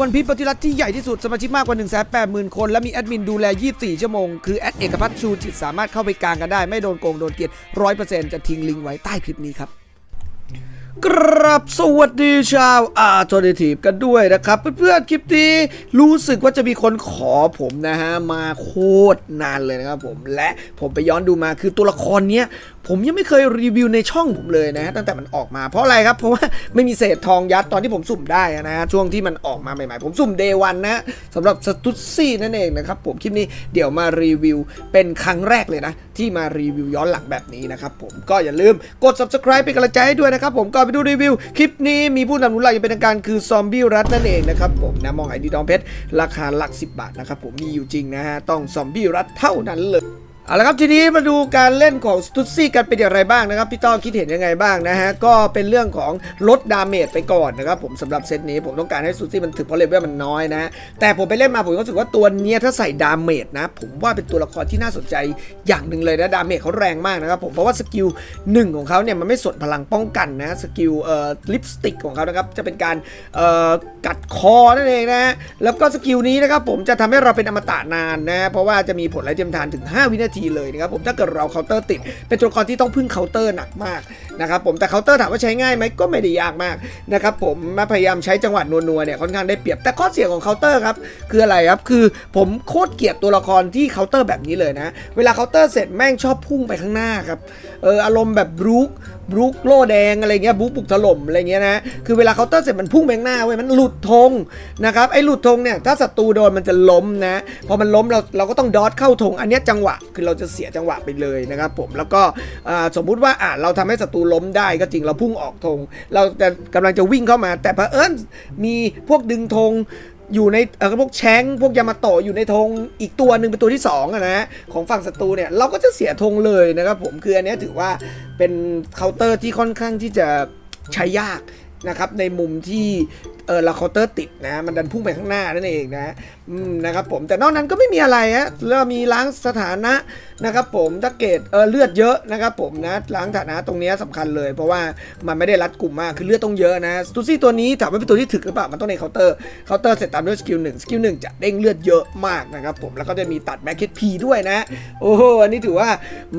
วันพีชปฏิรัติที่ใหญ่ที่สุดสมาชิกมากกว่า 1 8 0 0 0 0 คน และมีแอดมินดูแล 24 ชั่วโมง คือแอดเอกพัฒน์ชูจิตสามารถเข้าไปกลางกันได้ ไม่โดนโกงโดนเกลียด100%จะทิ้งลิงก์ไว้ใต้คลิปนี้ครับกรับสวัสดีชาวอาร์โทเดทีฟกันด้วยนะครับ เพื่อนๆคลิปนี้รู้สึกว่าจะมีคนขอผมนะฮะ มาโคตรนานเลยนะครับผม และผมไปย้อนดูมาคือตัวละครเนี้ย ผมยังไม่เคยรีวิวในช่องผมเลยนะตั้งแต่มันออกมาเพราะอะไรครับเพราะว่าไม่มีเศษทองยัดตอนที่ผมสุ่มได้นะฮะช่วงที่มันออกมาใหม่ๆ ผมสุ่มเดวันนะสำหรับสตุซี่นั่นเองนะครับผมคลิปนี้เดี๋ยวมารีวิวเป็นครั้งแรกเลยนะ ที่มารีวิวย้อนหลังแบบนี้นะครับผมก็อย่าลืมกด subscribe เป็นกำลังใจให้ด้วยนะครับผมก่อนไปดูรีวิว คลิปนี้มีผู้นำหนุนหลักอย่างเป็นทางการคือซอมบี้รัฐนั่นเองนะครับผมนะมองไอดีดองเพชรราคาหลัก 10 บาทนะครับผมมีอยู่จริงนะฮะต้องซอมบี้รัฐเท่านั้นเลย เอาละครับทีนี้มาดูการเล่นของสตูซี่กันเป็นอย่างไรบ้างนะครับพี่ต้อคิดเห็นยังไงบ้างนะฮะก็เป็นเรื่องของลดดาเมจไปก่อนนะครับผมสำหรับเซตนี้ผมต้องการให้สตูซี่มันถึงเพราะเลเวลมันน้อยนะแต่ผมไปเล่นมาผมก็รู้สึกว่าตัวเนี้ยถ้าใส่ดาเมจนะผมว่าเป็นตัวละครที่น่าสนใจอย่างหนึ่งเลยนะดาเมจเขาแรงมากนะครับผมเพราะว่าสกิลหนึ่งของเขาเนี่ยมันไม่สนพลังป้องกันนะสกิลเอ่อลิปสติกของเขานะครับจะเป็นการเอ่อกัดคอนั่นเองนะฮะแล้วก็สกิลนี้นะครับผมจะทำให้เราเป็นอมตะนานนะเพราะว่าจะมีผลไล่เทียมทานถึง 5 วินาทีเลยนะครับผมถ้าเกิดเราเคาน์เตอร์ติด เป็นตัวละครที่ต้องพึ่งเคาน์เตอร์หนักมากนะครับผมแต่เคาน์เตอร์ถามว่าใช้ง่ายไหมก็ไม่ได้ยากมากนะครับผมมาพยายามใช้จังหวะนัวๆเนี่ยค่อนข้างได้เปรียบแต่ข้อเสียของเคาน์เตอร์ครับคืออะไรครับคือผมโคตรเกลียดตัวละครที่เคาน์เตอร์แบบนี้เลยนะ เวลาเคาน์เตอร์เสร็จแม่งชอบพุ่งไปข้างหน้าครับเอออารมณ์แบบบรูค บรูคโล่แดงอะไรเงี้ยบรูคปลุกถล่มอะไรเงี้ยนะคือเวลาเคาน์เตอร์เสร็จมันพุ่งไปข้างหน้าเว้ยมันหลุดธงนะครับไอ้หลุดธงเนี่ยถ้าศัตรูโดนมันจะล้มนะพอมันล้มเราเราก็ต้องดอทเข้าธงอันนี้จังหวะคือเราจะเสียจังหวะไปเลยนะครับผมแล้วก็สมมุติว่าอ่าเราทำให้ศัตรูล้มได้ก็จริงเราพุ่งออกธงเราจะกำลังจะวิ่งเข้ามา แต่เผอิญมีพวกดึงธง อยู่ในเออพวกแชงพวกยามาโตะอยู่ในธงอีกตัวหนึ่งเป็นตัวที่2อะนะของฝั่งศัตรูเนี่ยเราก็จะเสียธงเลยนะครับผมคืออันนี้ถือว่าเป็นเคาน์เตอร์ที่ค่อนข้างที่จะใช้ยาก นะครับในมุมที่เออเราคาเตอร์ติดนะมันดันพุ่งไปข้างหน้านั่นเองนะอืมนะครับผมแต่นอกนั้นก็ไม่มีอะไรฮะแล้วมีล้างสถานะนะครับผมถ้าเกตเออเลือดเยอะนะครับผมนะล้างสถานะตรงนี้ยสำคัญเลย เพราะว่ามันไม่ได้รัดกลุ่มมากคือเลือดต้องเยอะนะสตูซี่ตัวนี้ถามว่าเป็นตัวที่ถึกหรือเปล่ามันต้องในเคาน์เตอร์เคาน์เตอร์เสร็จตามด้วยสกิลหนึ่งสกิลหนึ่งจะเด้งเลือดเยอะมากนะครับผมแล้วก็จะมีตัดแม็กเก็ตพีด้วยนะ โอ้โหอันนี้ถือว่า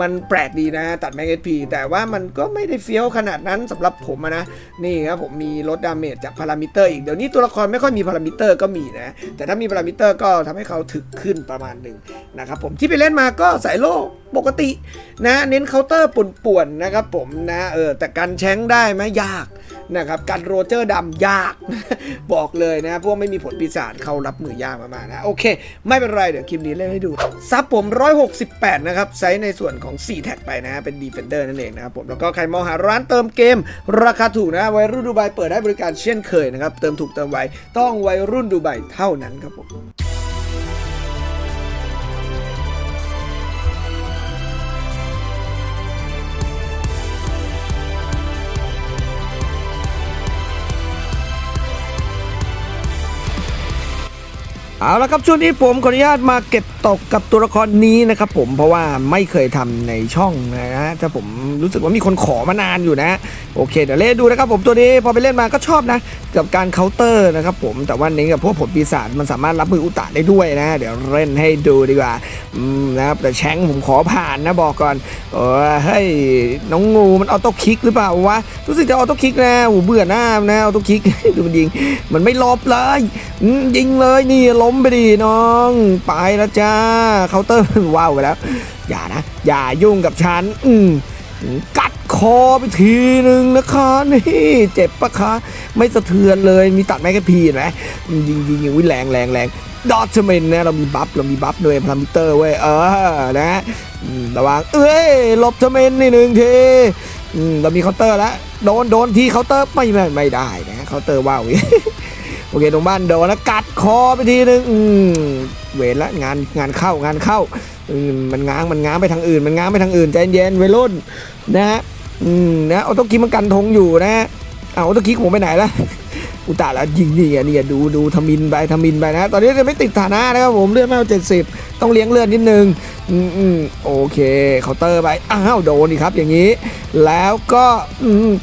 มันแปลกดีนะตัดแม็กเก็ตพีแต่ว่ามันก็ไม่ได้เฟี้ยวขนาดนั้นสำหรับผมนะนี่ครับผมมีลดดาเมจจากพารามิเตอร์อีก เดี๋ยวนี้ตัวละครไม่ค่อยมีพารามิเตอร์ก็มีนะ แต่ถ้ามีพารามิเตอร์ก็ทำให้เขาถึกขึ้นประมาณหนึ่งนะครับผมที่ไปเล่นมาก็สายโลกปกตินะเน้นเคาน์เตอร์ป่วนๆนะครับผมนะเออแต่การแช้งได้ไหมยากนะครับการโรเจอร์ดำยาก บอกเลยนะ พวกไม่มีผลปีศาจเขารับมือยากมากๆนะ โอเค ไม่เป็นไร เดี๋ยวคลิปนี้เล่นให้ดู ซับผม 168 นะครับ ไซส์ในส่วนของ 4 แท็กไปนะ เป็นดีเฟนเดอร์นั่นเองนะครับผม แล้วก็ใครมองหาร้านเติมเกม ราคาถูกนะวัยรุ่นดูไบเปิดให้บริการเช่นเคยนะครับ เติมถูกเติมไวต้องวัยรุ่นดูใบเท่านั้นครับผม เอาละครับช่วงนี้ผมขออนุญาตมาเก็บตกกับตัวละครนี้นะครับผมเพราะว่าไม่เคยทำในช่องนะฮะถ้าผมรู้สึกว่ามีคนขอมานานอยู่นะ โอเคเดี๋ยวเล่นดูนะครับผมตัวนี้พอไปเล่นมาก็ชอบนะ กับการเคาน์เตอร์นะครับผมแต่ว่าเน้นกับพวกผลปีศาจมันสามารถรับมืออุตะได้ด้วยนะ เดี๋ยวเล่นให้ดูดีกว่าอืมนะครับแต่แชงผมขอผ่านนะบอกก่อนเออเฮ้ยน้องงูมันออโต้คิกหรือเปล่าวะรู้สึกจะออโต้คิกนะโอ้เบื่อหน้านะออโต้คิกดูมันยิงมันไม่ลบเลยยิงเลยนี่ลมไปดิน้อง ไปแล้วจ้าเคาน์เตอร์ว้าวไปแล้ว อย่านะ อย่ายุ่งกับฉัน อืมกัดคอไปทีหนึ่งนะคะนี่เจ็บปะคะ ไม่สะเทือนเลยมีตัดแมกกาพีเห็นไหมยิงยิงยิงวิแรงแรงแรงดอทเมนนะเรามีบัฟเรามีบัฟด้วยพารามิเตอร์เว้ยเออนะระวังเอ้ยหลบเทเมนนี่หนึ่งทีเรามีเคาน์เตอร์แล้วโดนโดนทีเคาน์เตอร์ไม่ไม่ไม่ได้นะเคาน์เตอร์ว้าว โอเคตรงบ้านโดนแล้วกัดคอไปทีนึงเวรละงานงานเข้างานเข้ามันง้างมันง้างไปทางอื่น มันง้างไปทางอื่นใจเย็นวัยรุ่นนะฮะอืมนะออโต้คิกมันกันธงอยู่นะฮะเอาออโต้คิกผมไปไหนละอุตส่าห์แล้วยิงนี่อะนี่ดูดูทมินไปทมินไปนะ ตอนนี้จะไม่ติดฐานะนะครับผมเลือดไม่เอาเจ็ดสิบต้องเลี้ยงเลือดนิดนึงอืมอืมโอเคเคาน์เตอร์ไปอ้าวโดนอีกครับอย่างนี้ แล้วก็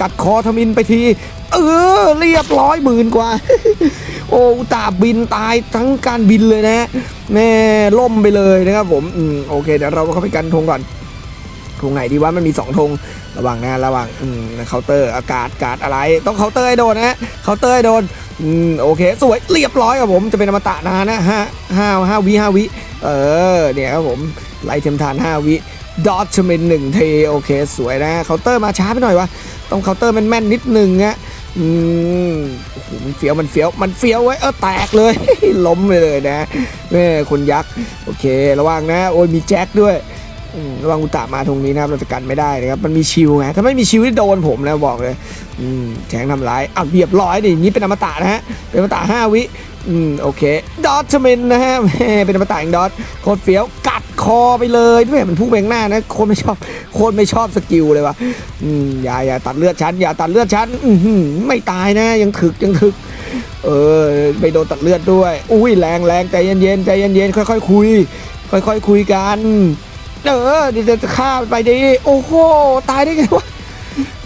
กัดคอทมินไปที เออ เรียบร้อยหมื่นกว่า โอ้ตาบินตายทั้งการบินเลยนะแม่ล่มไปเลยนะครับผมอืมโอเคเดี๋ยวเราเข้าไปกันธงก่อนธงไหนดีว่ามันมีสองธงระหว่างนะระหว่างอืมเคาน์เตอร์อากาศกาดอะไร ต้องเคาน์เตอร์ให้โดนนะเคาน์เตอร์ให้โดนอืมโอเค สวยเรียบร้อยครับผมจะเป็นอมตะนานนะห้าห้าห้าวิห้าวิเออเนี่ยครับผมไล่เทมทานห้าวิดอทชมินหนึ่งเทโอเค สวยนะเคาน์เตอร์มาช้าไปหน่อยวะต้องเคาน์เตอร์แม่นๆนิดนึงอะ อืมโอ้โหมันเฟี้ยวมันเฟี้ยวมันเฟี้ยวไว้เออแตกเลย ล้มเลยนะแม่คนยักษ์โอเค ระวังนะ โอ้ยมีแจ็คด้วยระวังอุตตะมาตรงนี้นะครับเราจะกันไม่ได้นะครับมันมีชิวไงถ้าไม่มีชิวที่โดนผมแล้วบอกเลยอืมแจ้งทำร้ายอ้าวเรียบร้อยดินี้เป็นอมตะนะฮะเป็นอมตะห้าวิอืมโอเคดอทชมินนะฮะแ้เป็นอมตะเองดอทโคตรเฟี้ยวกัด คอไปเลยด้วยมันพุ่งไปข้างหน้านะคตรไม่ชอบคตรไม่ชอบสกิลเลยว่ะอืมอย่าอย่าตัดเลือดฉันอย่าตัดเลือดฉันอื้อหือไม่ตายนะ ยังถึกยังถึก เออไปโดนตัดเลือดด้วย อุ้ยแรงแรงใจเย็นๆใจเย็นๆค่อยๆคุย ค่อยๆคุยกัน เออเดี๋ยวจะฆ่าไปดิโอ้โหตายได้ไงวะ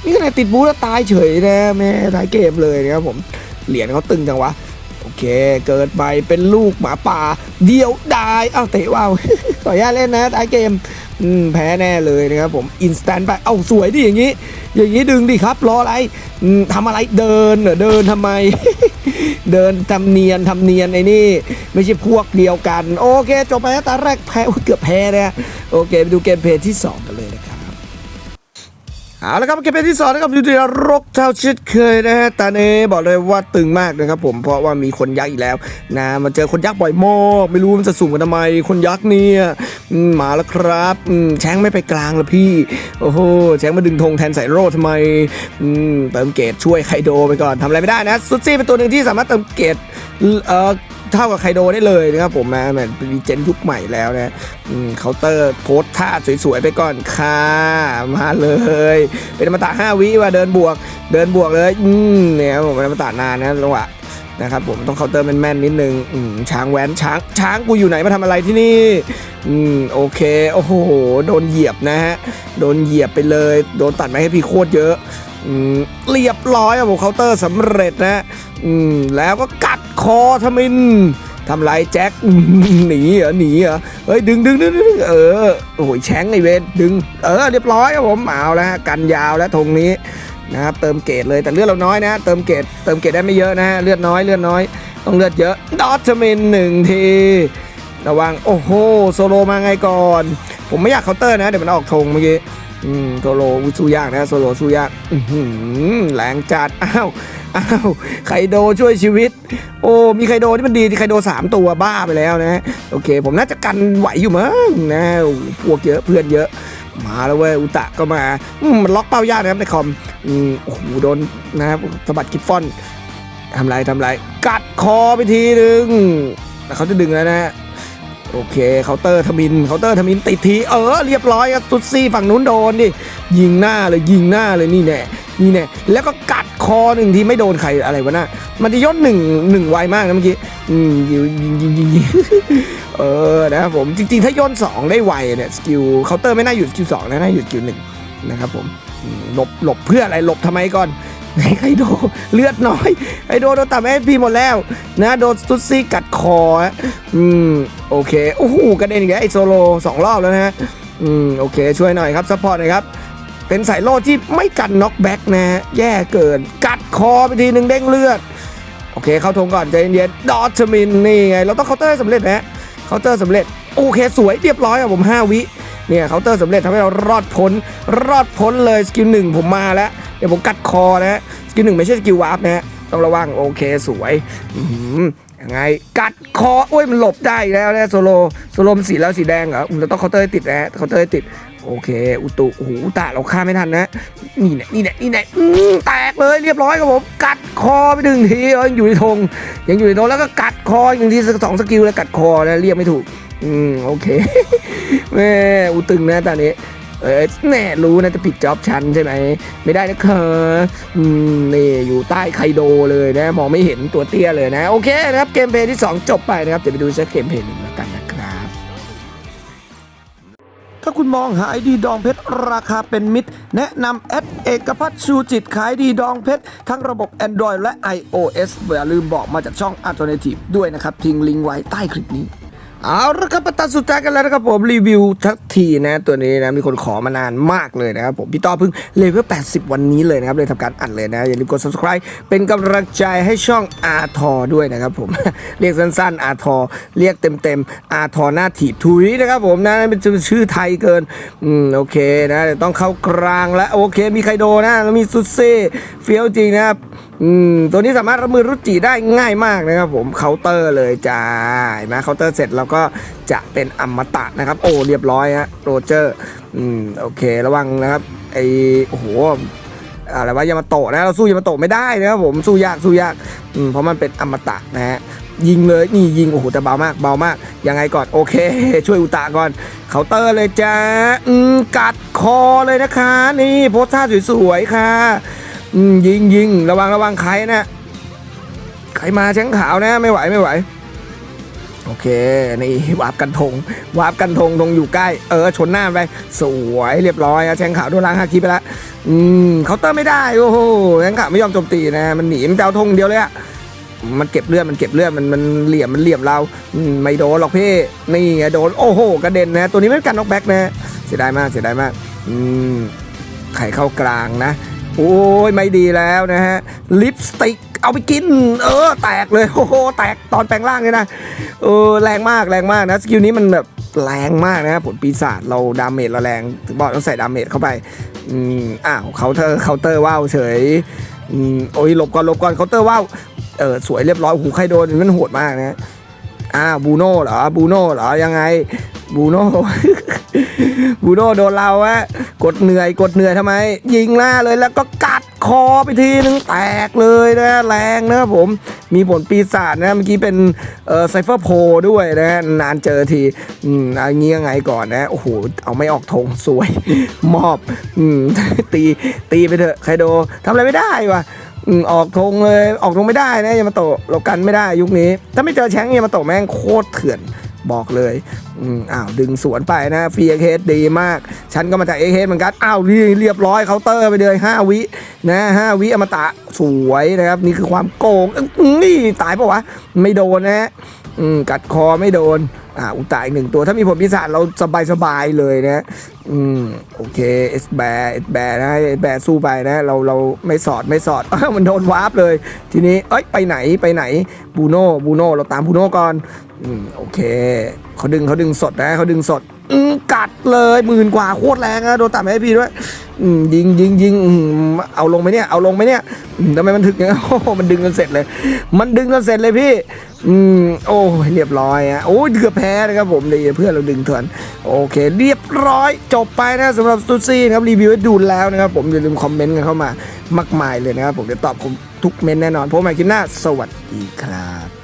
นี่ขนาดติดบูแล้วตายเฉยนะแม่ท้ายเกมเลยนะครับผมเหรียญเขาตึงจังวะ โอเค เกิดไปเป็นลูกหมาป่า เดียวดาย เอ้าเตะว่าวขออนุญาตเล่นนะท้ายเกมอืมแพ้แน่เลยนะครับผมอินสแตนไป เอ้าสวยดิอย่างนี้ อย่างนี้ดึงดิครับรออะไรทำอะไรเดินเหรอเดินทำไม เดินทำเนียนทำเนียนไอ้นี่ ไม่ใช่พวกเดียวกัน โอเค จบไปแล้วตาแรกแพ้เกือบแพ้นะโอเคไปดูเกมเพลย์ที่2กัน เอาละครับเกมเพลย์ที่2นะครับอยู่ที่รกเท่าชิดเคยนะฮะตาเนบอกเลยว่าตึงมากนะครับผมเพราะว่ามีคนยักษ์อีกแล้วนะมาเจอคนยักษ์บ่อยมากไม่รู้มันจะสุ่มกันทำไมคนยักษ์เนี่ยมาแล้วครับแช้งไม่ไปกลางละพี่ โอ้โหแช้งมาดึงธงแทนใส่โร่ทำไมอืมเติมเกตช่วยไคโดไปก่อนทำอะไรไม่ได้นะซุซี่เป็นตัวหนึ่งที่สามารถเติมเกตเอ่อ เท่ากับไคโดได้เลยนะครับผมนะเหมือนเป็นรีเจนยุคใหม่แล้วนะเคาน์เตอร์โพสท่าสวยๆไปก่อนค่ะมาเลย เป็นอมตะ5วิว่าเดินบวก เดินบวกเลยอืมเนี่ยครับผมเป็นอมตะนานนะระหว่างนะครับผมต้องเคาน์เตอร์แม่นๆนิดนึงช้างแว้นช้างช้างกูอยู่ไหนมาทำอะไรที่นี่อืมโอเคโอ้โหโดนเหยียบนะฮะโดนเหยียบไปเลย โดนตัดไม้ให้พี่โคตรเยอะอืมเรียบร้อยครับผมเคาน์เตอร์สำเร็จนะอืมแล้วก็กัด คอทมินทำไรแจ็คหนีเหรอหนีเหรอเฮ้ยดึงดึงดึงดึงเออโอ้ยแช้งไอเวนดึง เออเรียบร้อยครับผมเอาแล้วกันยาวแล้วธงนี้นะครับเติมเกรดเลยแต่เลือดเราน้อยนะ เติมเกรดเติมเกรดได้ไม่เยอะนะฮะเลือดน้อยเลือดน้อย ต้องเลือดเยอะดอทมินหนึ่งทีระวังโอ้โหโซโลมาไงก่อน ผมไม่อยากเคาน์เตอร์นะเดี๋ยวมันออกธงเมื่อกี้ อืมโซโลสู้ยากนะโซโลสู้ยากอื้อหือแรงจัดอ้าวอ้าวไคโดช่วยชีวิต โอ้มีไคโดที่มันดีที่ไคโดสามตัวบ้าไปแล้วนะ โอเค ผมน่าจะกันไหวอยู่มั้งนะพวกเยอะเพื่อนเยอะ มาแล้วเว้ยอุตะก็มาอืมมันล็อกเป้ายากนะครับในคอมอืมโอ้โหโดนนะครับสะบัดกิฟฟอนทำไรทำไร กัดคอไปทีนึงแต่เขาจะดึงแล้วนะฮะ โอเคเคาน์เตอร์ทมินเคาน์เตอร์ทมินติดทีเออเรียบร้อยครับตุดซี่ฝั่งนู้นโดนดิยิงหน้าเลยยิงหน้าเลยนี่แน่นี่แน่แล้วก็กัดคอหนึ่งทีไม่โดนใครอะไรวะน่ะมันจะย่นหนึ่งหนึ่งไวมากนะเมื่อกี้อืมยิงยิงยิงยิงเออนะครับผมจริงๆ ถ้าย่น2ได้ไวเนี่ยสกิลเคาน์เตอร์ไม่น่าอยู่สกิลสองนะน่าอยู่สกิลหนึ่งนะครับผมอืมหลบหลบเพื่ออะไรหลบทำไมก่อน ไคโดเลือดน้อยไคโดโดนตัดเอพีหมดแล้วนะโดนซุดซี่กัดคออืมโอเคโอ้โหกระเด็นอีกแล้วไอโซโลสองรอบแล้วนะฮะอืมโอเคช่วยหน่อยครับซัพพอร์ตหน่อยครับเป็นสายโล่ที่ไม่กันน็อกแบ็กนะ แย่เกิน กัดคอไปทีหนึ่งเด้งเลือด โอเค เข้าทงก่อนใจเย็นๆดอทมินนี่ไง เราต้องเคาน์เตอร์สำเร็จนะเคาน์เตอร์สำเร็จ โอเค สวยเรียบร้อยครับผม 5 วิ เนี่ยเคาน์เตอร์สำเร็จทำให้เรารอดพ้น รอดพ้นเลยสกิลหนึ่งผมมาแล้ว ดี๋ยวผมกัดคอนะฮะสกิลหนึ่งไม่ใช่สกิลวาร์ปนะฮะต้องระวังโอเคสวยอือยังไงกัดคอโอ้ยมันหลบได้แล้วนะโซโลโซโลมสีแล้วสีแดงเหรออืมเราต้องเคาน์เตอร์ติดนะฮะเคาน์เตอร์ติดโอเค อุตุโอ้โหอุตะเราฆ่าไม่ทันนะนี่แน่นี่แน่นี่แน่อืมแตกเลยเรียบร้อยครับผมกัดคอไปหนึ่งทีเอยังอยู่ในธงยังอยู่ในธงแล้วก็กัดคออีกหนึ่งทีสองสกิลแล้วกัดคอนะเรียกไม่ถูกอืมโอเคแม่อุตึงนะตอนนี้ เออแน่รู้นะจะผิดจ็อบฉันใช่ไหม ไม่ได้นะคะอืมนี่อยู่ใต้ไคโดเลยนะ มองไม่เห็นตัวเตี้ยเลยนะ โอเคนะครับ เกมเพลย์ที่ 2 จบไปนะครับ เดี๋ยวไปดูสักเกมเพลย์หนึ่งแล้วกันนะครับ ถ้าคุณมองหาไอดีดองเพชร ราคาเป็นมิตร แนะนำแอดเอกพัฒน์ชูจิตขายดีดองเพชร ทั้งระบบ Android และ iOS อย่าลืมบอกมาจากช่อง Alternative ด้วยนะครับ ทิ้งลิงก์ไว้ใต้คลิปนี้ เอาละครับประตัดสุดท้ายกันแล้วนะครับผมรีวิวทักทีนะตัวนี้นะมีคนขอมานานมากเลยนะครับผมพี่ต่อเพิ่งเลเวล 80 วันนี้เลยนะครับเลยทำการอัดเลยนะ อย่าลืมกด subscribe เป็นกำลังใจให้ช่องอาทอด้วยนะครับผม เรียกสั้นๆอาทอเรียกเต็มๆอาทอหน้าถีบทุยนะครับผมนะเป็นชื่อไทยเกินอืมโอเคนะเดี๋ยวต้องเข้ากลางแล้วโอเค มีไคโดนะแล้วมีซุเซ่เฟี้ยวจริงนะครับอืมตัวนี้สามารถรับมือรุจิได้ง่ายมากนะครับผมเคาน์เตอร์เลยจ้าเห็นไหมเคาน์เตอร์เสร็จแล้วก็จะเป็นอมตะนะครับ โอ้เรียบร้อยฮะโรเจอร์อืมโอเคระวังนะครับไอโอ้โหอะไรวะยามาโตะนะเราสู้ยามาโตะไม่ได้นะครับผมสู้ยากสู้ยากอืมเพราะมันเป็นอมตะนะฮะยิงเลยนี่ยิงโอ้โหแต่เบามากเบามากยังไงก่อนโอเค ช่วยอุตะก่อนเคาน์เตอร์เลยจ้าอืมกัดคอเลยนะคะ นี่โพสท่าสวยๆค่ะอืมยิงยิงระวังระวังใครนะใครมาแช้งขาวนะไม่ไหวไม่ไหว โอเค นี่วาร์ปกันธงวาร์ปกันธงธงอยู่ใกล้ เออ ชนหน้าไป สวยเรียบร้อยแชงขาวโดนล้างฮาคิไปแล้วอืมเคาน์เตอร์ไม่ได้ โอ้โหแชงขาวไม่ยอมโจมตีนะ มันหนีมันจะเอาธงเดียวเลยอะมันเก็บเลือดมันเก็บเลือดมันมันเหลี่ยมมันเหลี่ยมเราไม่โดนหรอกพี่นี่โดนโอ้โหกระเด็นนะ ตัวนี้ไม่กันน็อกแบ็กนะเสียดายมากเสียดายมากอืมไข่เข้ากลางนะ โอ้ยไม่ดีแล้วนะฮะลิปสติก เอาไปกิน เออ แตกเลย โอ้โห แตกตอนแปลงร่างเลยนะ เออ แรงมาก แรงมากนะ สกิลนี้มันแบบแรงมากนะผลปีศาจเราดาเมจเราแรงถึงบอกต้องใส่ดาเมจเข้าไป อืม อ้าวเคาน์เตอร์เคาน์เตอร์ว้าวเฉย อืม โอ้ยหลบก่อนหลบก่อนเคาน์เตอร์ว้าว เออ สวยเรียบร้อยหูใครโดนมันโหดมากนะอ้าวบูโน่เหรอ บูโน่เหรอ ยังไง บูโน่ บูโน่โดนเราอะกดเหนื่อย กดเหนื่อยทำไม ยิงหน้าเลยแล้วก็กัด คอไปทีนึงแตกเลยนะ แรงนะครับผมมีผลปีศาจนะเมื่อกี้เป็นไซเฟอร์โพด้วยนะ นานเจอทีอืมเอันนี้ยังไงก่อนนะโอ้โหเอาไม่ออกธงสวย มอบอืมตีตีไปเถอะไคโดทำอะไรไม่ได้วะอออกธงเลยออกธงไม่ได้นะยามาโตะเรากันไม่ได้ยุคนี้ ถ้าไม่เจอแชงยามาโตะแม่งโคตรเถื่อนบอกเลย อ้าวดึงสวนไปนะฟรีเอเคสดีมาก ฉันก็มาจากเอเคสเหมือนกันอ้าวเรียบร้อยเคาน์เตอร์ไปเลย5วินะห้าวิอมตะสวยนะครับ นี่คือความโกงนี่ตายปะวะ ไม่โดนนะอืมกัดคอไม่โดนอ่าอุตายหนึ่งตัวถ้ามีผลพิศาจเราสบายสบายเลยนะ อืมโอเคเอสแบร์เอสแบร์นะเอสแบร์สู้ไปนะ เราเราไม่สอดไม่สอดอมันโดนวาร์ปเลย ทีนี้เอ้ยไปไหนไปไหนบูโน่บูโน่เราตามบูโน่ก่อน อืมโอเคเขาดึงเขาดึงสดนะเขาดึงสดอืมกัดเลยหมื่นกว่าโคตรแรงนะโดนตัดไอพีด้วยอืมยิงยิงยิงอืมเอาลงไหมเนี่ยเอาลงไหมเนี่ยอืมทำไมมันถึกอย่างนั้นโอ้โหมันดึงกันเสร็จเลย มันดึงกันเสร็จเลยพี่ อืมโอ้ยเรียบร้อยอะโอ้ยเกือบแพ้นะครับผมเลยเพื่อนเราดึงเถื่อนโอเค เรียบร้อยจบไปนะสำหรับสตูซี่นะครับรีวิวให้ดูแล้วนะครับผมอย่าลืมคอมเมนต์กันเข้ามามากมายเลยนะครับผมจะตอบทุกเมนต์แน่นอนพบกันใหม่คลิปหน้าสวัสดีครับ